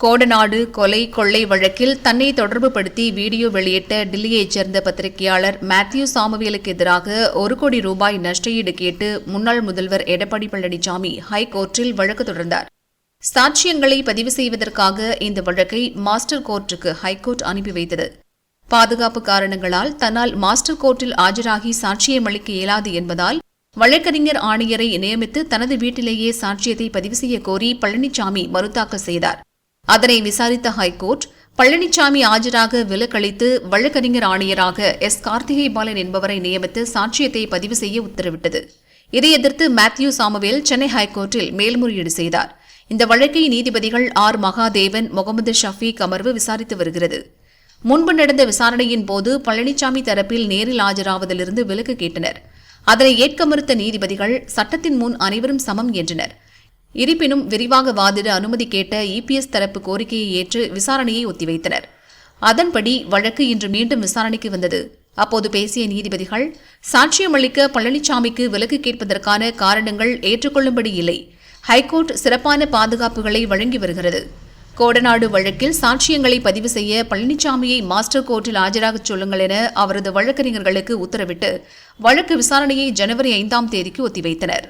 கோடநாடு கொலை கொள்ளை வழக்கில் தன்னை தொடர்புபடுத்தி வீடியோ வெளியிட்ட டில்லியைச் சேர்ந்த பத்திரிகையாளர் மேத்யூ சாமுவேலுக்கு எதிராக ஒரு கோடி ரூபாய் நஷ்டஈடு கேட்டு முன்னாள் முதல்வர் எடப்பாடி பழனிசாமி ஹைகோர்ட்டில் வழக்கு தொடர்ந்தார். சாட்சியங்களை பதிவு செய்வதற்காக இந்த வழக்கை மாஸ்டர் கோர்ட்டுக்கு ஹைகோர்ட் அனுப்பி வைத்தது. பாதுகாப்பு காரணங்களால் தன்னால் மாஸ்டர் கோர்ட்டில் ஆஜராகி சாட்சியம் அளிக்க இயலாது என்பதால் வழக்கறிஞர் ஆணையரை நியமித்து தனது வீட்டிலேயே சாட்சியத்தை பதிவு செய்ய கோரி பழனிசாமி மறுதாக்கல் செய்தார். அதனை விசாரித்த ஹைகோர்ட் பழனிசாமி ஆஜராக விலக்களித்து வழக்கறிஞர் ஆணையராக எஸ். கார்த்திகை பாலன் என்பவரை நியமித்து சாட்சியத்தை பதிவு செய்ய உத்தரவிட்டது. இதை எதிர்த்து மேத்யூ சாமுவேல் சென்னை ஹைகோர்ட்டில் மேல்முறையீடு செய்தார். இந்த வழக்கை நீதிபதிகள் ஆர். மகாதேவன் முகமது ஷஃபீக் அமர்வு விசாரித்து வருகிறது. முன்பு நடந்த விசாரணையின் போது பழனிசாமி தரப்பில் நேரில் ஆஜராவதிலிருந்து விலக்கு கேட்டனர். அதனை ஏற்க மறுத்த நீதிபதிகள் சட்டத்தின் முன் அனைவரும் சமம் என்றனர். இருப்பினும் விரிவாக வாதிட அனுமதி கேட்ட இபிஎஸ் தரப்பு கோரிக்கையை ஏற்று விசாரணையை ஒத்திவைத்தனர். அதன்படி வழக்கு இன்று மீண்டும் விசாரணைக்கு வந்தது. அப்போது பேசிய நீதிபதிகள் சாட்சியம் அளிக்க பழனிசாமிக்கு விலக்கு கேட்பதற்கான காரணங்கள் ஏற்றுக்கொள்ளும்படி இல்லை. ஹைகோர்ட் சிறப்பான பாதுகாப்புகளை வழங்கி வருகிறது. கோடநாடு வழக்கில் சாட்சியங்களை பதிவு செய்ய பழனிசாமியை மாஸ்டர் கோர்ட்டில் ஆஜராகச் சொல்லுங்கள் என அவரது வழக்கறிஞர்களுக்கு உத்தரவிட்டு வழக்கு விசாரணையை ஜனவரி ஐந்தாம் தேதிக்கு ஒத்திவைத்தனர்.